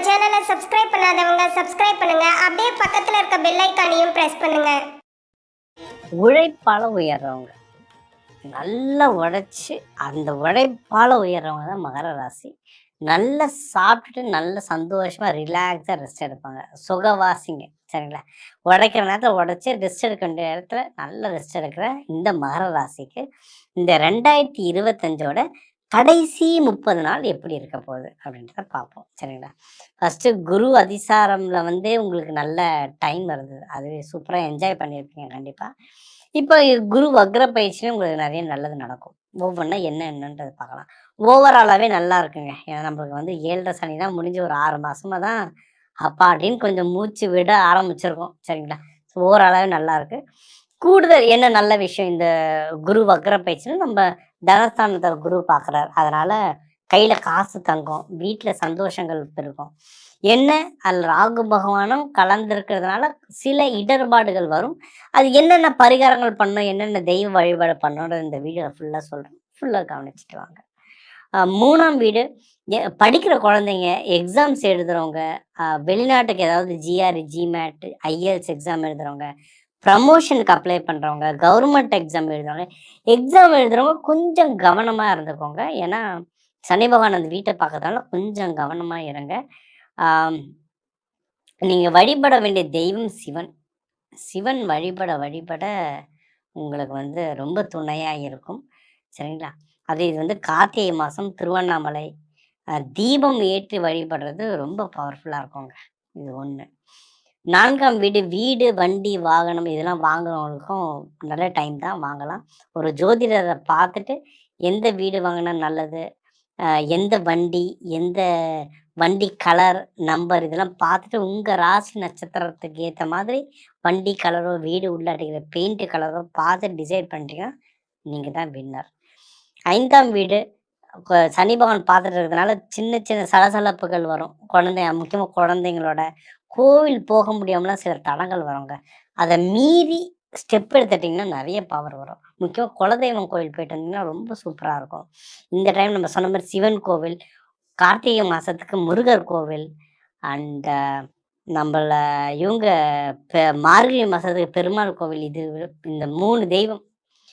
Subscribe பண்ணாதவங்க subscribe பண்ணுங்க. அப்படியே பக்கத்துல இருக்க பெல் ஐக்கானையும் பிரஸ் பண்ணுங்க. உழைப்பால் உயர்றவங்க. நல்லா உழைச்சி அந்த உழைப்பால் உயர்றவங்க தான் மகர ராசி. நல்லா சாப்பிட்டுட்டு நல்ல சந்தோஷமாக ரிலாக்ஸாக ரெஸ்ட் எடுப்பாங்க. சுகவாசிங்க சரிங்களா? உடைக்கிற நேரத்தில் உடைச்சி ரெஸ்ட் எடுக்க வேண்டிய இடத்துல நல்ல ரெஸ்ட் எடுக்கிற இந்த மகர ராசிக்கு இந்த ரெண்டாயிரத்தி இருபத்தஞ்சோட கடைசி முப்பது நாள் எப்படி இருக்க போகுது அப்படின்றத பார்ப்போம். சரிங்களா? ஃபஸ்ட்டு குரு அதிசாரம்ல வந்து உங்களுக்கு நல்ல டைம் இருந்தது. அதுவே சூப்பராக என்ஜாய் பண்ணியிருப்பீங்க கண்டிப்பாக இப்போ குரு வக்ர பயிற்சியும் உங்களுக்கு நிறைய நல்லது நடக்கும். ஒவ்வொன்றா என்ன என்னன்றது பார்க்கலாம். ஓவராலாகவே நல்லா இருக்குங்க. ஏன்னா நம்மளுக்கு வந்து ஏழரை சனி தான் முடிஞ்சு ஒரு ஆறு மாதமாக தான் அப்பா அப்படின்னு கொஞ்சம் மூச்சு விட ஆரம்பிச்சிருக்கோம். சரிங்களா? ஸோ ஓவராலாகவே நல்லாயிருக்கு கூடுதல் என்ன நல்ல விஷயம்? இந்த குரு வக்ர பயிற்சின்னு நம்ம தனஸ்தானத்தை குரு பார்க்குறாரு அதனால கையில காசு தங்கும். வீட்டில் சந்தோஷங்கள் பெருகும். என்ன? அதில் ராகு பகவானும் கலந்துருக்கிறதுனால சில இடர்பாடுகள் வரும். அது என்னென்ன பரிகாரங்கள் பண்ணணும்? என்னென்ன தெய்வ வழிபாடு பண்ணணும் இந்த வீடியோ ஃபுல்லாக சொல்கிறேன் ஃபுல்லாக கவனிச்சுட்டு வாங்க. மூணாம் வீடு. படிக்கிற குழந்தைங்க எக்ஸாம்ஸ் எழுதுறவங்க வெளிநாட்டுக்கு ஏதாவது ஜிஆர் ஜிமேட் ஐஎல்ஸ் எக்ஸாம் எழுதுறவங்க ப்ரமோஷனுக்கு அப்ளை பண்ணுறவங்க கவர்மெண்ட் எக்ஸாம் எழுதுறவங்க எக்ஸாம் எழுதுறவங்க கொஞ்சம் கவனமாக இருந்துக்கோங்க. ஏன்னா சனி பகவான் அந்த வீட்டை பார்க்கறதுனால கொஞ்சம் கவனமாக இருங்க. நீங்கள் வழிபட வேண்டிய தெய்வம் சிவன். சிவன் வழிபட வழிபட உங்களுக்கு வந்து ரொம்ப துணையாக இருக்கும். சரிங்களா? அது இது வந்து கார்த்திகை மாதம் திருவண்ணாமலை தீபம் ஏற்றி வழிபடுறது ரொம்ப பவர்ஃபுல்லாக இருக்குங்க. இது ஒன்று நான்காம் வீடு வீடு வண்டி வாகனம் இதெல்லாம் வாங்குறவங்களுக்கும் நல்ல டைம் தான். வாங்கலாம். ஒரு ஜோதிடரை பார்த்துட்டு எந்த வீடு வாங்கினா நல்லது? எந்த வண்டி எந்த வண்டி கலர் நம்பர் இதெல்லாம் பார்த்துட்டு உங்கள் ராசி நட்சத்திரத்துக்கு ஏற்ற மாதிரி வண்டி கலரோ வீடு உள்ள அடிக்கிற பெயிண்ட் கலரோ பார்த்து டிசைட் பண்ணிட்டீங்கன்னா நீங்கள் தான் வின்னர் ஐந்தாம் வீடு சனி பகவான் பார்த்துட்டு இருக்கிறதுனால சின்ன சின்ன சலசலப்புகள் வரும். குழந்தை முக்கியமாக குழந்தைங்களோட கோவில் போக முடியாமலாம் சில தடங்கள் வருங்க. அதை மீறி ஸ்டெப் எடுத்துட்டிங்கன்னா நிறைய பவர் வரும். முக்கியமாக குலதெய்வம் கோவில் போயிட்டு வந்தீங்கன்னா ரொம்ப சூப்பராக இருக்கும். இந்த டைம் நம்ம சொன்ன மாதிரி சிவன் கோவில் கார்த்திகை மாதத்துக்கு முருகர் கோவில் அண்ட் நம்மள இவங்க பெ- மார்கழி மாதத்துக்கு பெருமாள் கோவில் இது இந்த மூணு தெய்வம்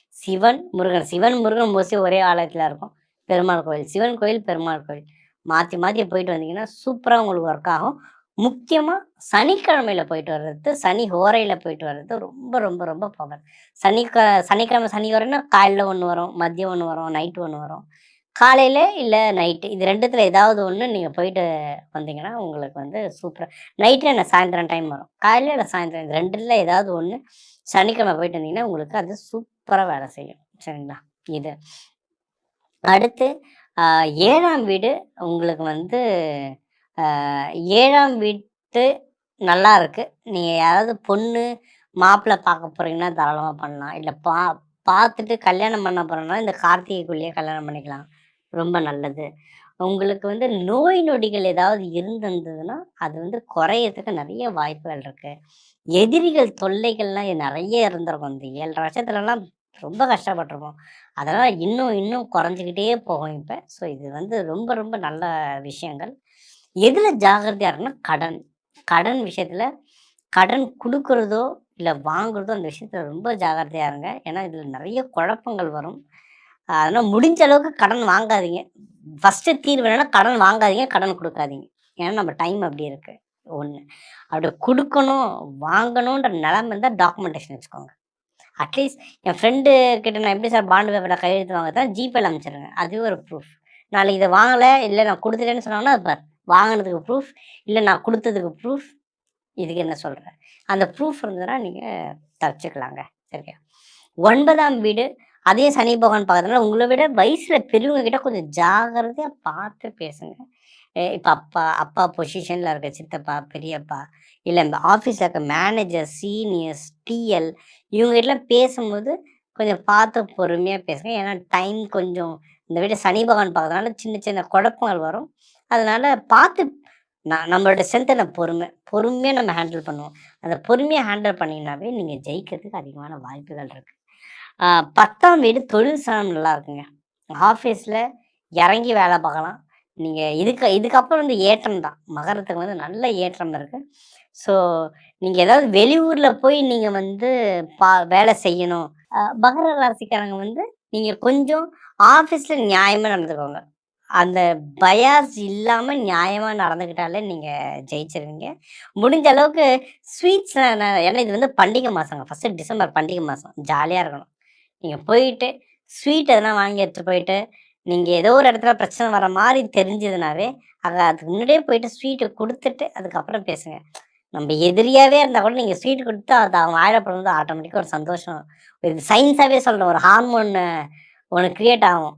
சிவன் முருகன். சிவன் முருகன் மோஸ்ட்லி ஒரே ஆலயத்தில் இருக்கும். பெருமாள் கோவில். சிவன் கோவில் பெருமாள் கோவில். மாற்றி மாற்றி போயிட்டு வந்தீங்கன்னா சூப்பராக உங்களுக்கு ஒர்க் ஆகும். முக்கியமாக சனிக்கிழமையில் போயிட்டு வர்றது சனி ஹோரையில் போயிட்டு வர்றது ரொம்ப ரொம்ப ரொம்ப பவர் சனிக்க சனிக்கிழமை சனி வரேன்னா காலையில் ஒன்று வரும் மதியம் ஒன்று வரும் நைட்டு ஒன்று வரும். காலையில் இல்லை நைட்டு இது ரெண்டுத்தில் ஏதாவது ஒன்று நீங்கள் போயிட்டு வந்தீங்கன்னா உங்களுக்கு வந்து சூப்பராக நைட்டில் என்ன? சாயந்தரம் டைம் வரும். காலையில் இல்லை சாயந்தரம்? இது ரெண்டுல ஏதாவது ஒன்று சனிக்கிழமை போயிட்டு வந்தீங்கன்னா உங்களுக்கு அது சூப்பராக வேலை செய்யும். சரிங்களா? இது. அடுத்து ஏழாம் வீடு உங்களுக்கு வந்து ஏழாம் வீட்டு நல்லா இருக்குது நீங்கள் யாராவது பொண்ணு மாப்பிள்ளை பார்க்க போறீங்கன்னா தாராளமாக பண்ணலாம். இல்லை பா பார்த்துட்டு கல்யாணம் பண்ண போகிறோன்னா இந்த கார்த்திகைக்குள்ளேயே கல்யாணம் பண்ணிக்கலாம். ரொம்ப நல்லது. உங்களுக்கு வந்து நோய் நொடிகள் ஏதாவது இருந்திருந்ததுன்னா அது வந்து குறையறதுக்கு நிறைய வாய்ப்புகள் இருக்குது எதிரிகள் தொல்லைகள்லாம் நிறைய இருந்திருக்கும். இந்த ஏழரை வருஷத்துலலாம் ரொம்ப கஷ்டப்பட்டிருப்போம் அதெல்லாம் இன்னும் இன்னும் குறைஞ்சிக்கிட்டே போகும் இப்போ. ஸோ இது வந்து ரொம்ப ரொம்ப நல்ல விஷயங்கள். எதில் ஜாகிரதையாக இருக்குன்னா கடன். கடன் விஷயத்தில் கடன் கொடுக்குறதோ இல்லை வாங்குறதோ அந்த விஷயத்தில் ரொம்ப ஜாகிரதையாக இருங்க. ஏன்னா இதில் நிறைய குழப்பங்கள் வரும். அதனால் முடிஞ்ச அளவுக்கு கடன் வாங்காதீங்க. ஃபஸ்ட்டு தீர்வு என்னென்னா கடன் வாங்காதீங்க கடன் கொடுக்காதீங்க. ஏன்னா நம்ம டைம் அப்படி இருக்குது ஒன்று அப்படி கொடுக்கணும் வாங்கணுன்ற நிலம இருந்தால் டாக்குமெண்டேஷன் வச்சுக்கோங்க. அட்லீஸ்ட் என் ஃப்ரெண்டு கிட்ட நான் எப்படி சார் பாண்டு பேப்பரில் கையெழுத்து வாங்க தான் ஜிபேல அமைச்சிருங்க அதுவே ஒரு ப்ரூஃப் நாளைக்கு இதை வாங்கலை இல்லை நான் கொடுத்துட்டேன்னு சொன்னாங்கன்னா அது பார். வாங்கினதுக்கு ப்ரூஃப் இல்லை நான் கொடுத்ததுக்கு ப்ரூஃப் இதுக்கு என்ன சொல்கிறேன் அந்த ப்ரூஃப் இருந்ததுன்னா நீங்கள் தப்பிச்சுக்கலாங்க சரியா ஒன்பதாம் வீடு அதே சனி பகவான் பார்க்கறதுனால உங்களை விட வயசில் பெரியவங்க கிட்ட கொஞ்சம் ஜாகிரதையாக பார்த்து பேசுங்க. இப்போ அப்பா அப்பா பொசிஷனில் இருக்க சித்தப்பா பெரியப்பா இல்லை இந்த ஆஃபீஸில் இருக்க மேனேஜர் சீனியர்ஸ் டிஎல் இவங்ககிட்டலாம் பேசும்போது கொஞ்சம் பார்த்து பொறுமையாக பேசுங்க. ஏன்னா டைம் கொஞ்சம் இந்த வீட்டை சனி பகவான் பார்க்கறதுனால சின்ன சின்ன குழப்பங்கள் வரும். அதனால பார்த்து நான் நம்மளோட ஸ்ட்ரென்த்தை பொறுமை பொறுமையாக நம்ம ஹேண்டில் பண்ணுவோம். அந்த பொறுமையாக ஹேண்டில் பண்ணிங்கனாவே நீங்கள் ஜெயிக்கிறதுக்கு அதிகமான வாய்ப்புகள் இருக்குது பத்தாம் வீடு தொழில் சனம் நல்லா இருக்குங்க. ஆஃபீஸில் இறங்கி வேலை பார்க்கலாம். நீங்கள் இதுக்கு இதுக்கப்புறம் வந்து ஏற்றம் தான். மகரத்துக்கு வந்து நல்ல ஏற்றம் இருக்குது ஸோ நீங்கள் ஏதாவது வெளியூரில் போய் நீங்கள் வந்து பா வேலை செய்யணும். மகர ராசிக்காரங்க வந்து நீங்கள் கொஞ்சம் ஆஃபீஸில் நியாயமாக நடந்துக்கோங்க. அந்த பயாஸ் இல்லாமல் நியாயமாக நடந்துக்கிட்டாலே நீங்கள் ஜெயிச்சிருவீங்க. முடிஞ்ச அளவுக்கு ஸ்வீட்ஸ் ஏன்னா இது வந்து பண்டிகை மாதங்க ஃபஸ்ட்டு டிசம்பர் பண்டிகை மாதம் ஜாலியாக இருக்கணும். நீங்கள் போயிட்டு ஸ்வீட் எதனா வாங்கி எடுத்துகிட்டு போயிட்டு நீங்கள் ஏதோ ஒரு இடத்துல பிரச்சனை வர மாதிரி தெரிஞ்சதுனாவே அதை அதுக்கு முன்னாடியே போயிட்டு ஸ்வீட்டை கொடுத்துட்டு அதுக்கப்புறம் பேசுங்க. நம்ம எதிரியாவே இருந்தால் கூட நீங்கள் ஸ்வீட் கொடுத்து அது அவன் அவங்க வந்து ஆட்டோமேட்டிக்காக ஒரு சந்தோஷம். இது சயின்ஸாகவே சொல்கிறேன் ஒரு ஹார்மோன் ஒன்று க்ரியேட் ஆகும்.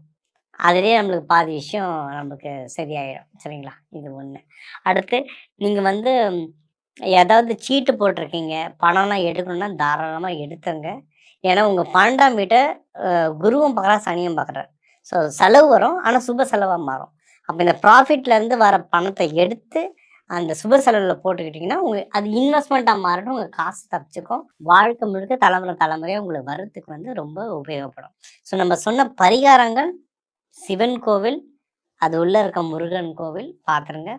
அதுலேயே நம்மளுக்கு பாதி விஷயம் நம்மளுக்கு சரியாயிடும் சரிங்களா? இது ஒன்று அடுத்து நீங்கள் வந்து ஏதாவது சீட்டு போட்டிருக்கீங்க. பணம்லாம் எடுக்கணும்னா தாராளமாக எடுத்துங்க. ஏன்னா உங்கள் பன்னெண்டாம் வீட்டை குருவும் பார்க்குறா சனியும் பார்க்குறாரு. ஸோ செலவு வரும். ஆனால் சுப செலவாக மாறும். அப்போ இந்த ப்ராஃபிட்லேருந்து வர பணத்தை எடுத்து அந்த சுப செலவில் போட்டுக்கிட்டிங்கன்னா உங்களுக்கு அது இன்வெஸ்ட்மெண்ட்டாக மாறிடும் உங்கள் காசு தப்பிச்சுக்கும். வாழ்க்கை முழுக்க தலைமுறை தலைமுறையாக உங்களுக்கு வரத்துக்கு வந்து ரொம்ப உபயோகப்படும். ஸோ நம்ம சொன்ன பரிகாரங்கள் சிவன் கோவில் அது உள்ளே இருக்க முருகன் கோவில் பார்த்துருங்க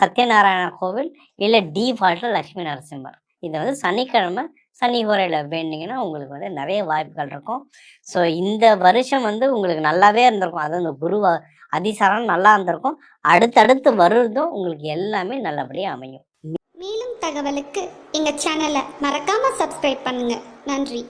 சத்யநாராயண கோவில் இல்லை டிஃபால்ட்டில் லக்ஷ்மி நரசிம்மர். இதை வந்து சனிக்கிழமை சனி ஹோரையில் வேண்டிங்கன்னா உங்களுக்கு வந்து நிறைய வாய்ப்புகள் இருக்கும். ஸோ இந்த வருஷம் வந்து உங்களுக்கு நல்லாவே இருந்திருக்கும். அது அந்த குரு அதிசாரம் நல்லா இருந்திருக்கும். அடுத்தடுத்து வருதும் உங்களுக்கு எல்லாமே நல்லபடியாக அமையும். மேலும் தகவலுக்கு எங்கள் சேனலை மறக்காமல் சப்ஸ்கிரைப் பண்ணுங்கள் நன்றி.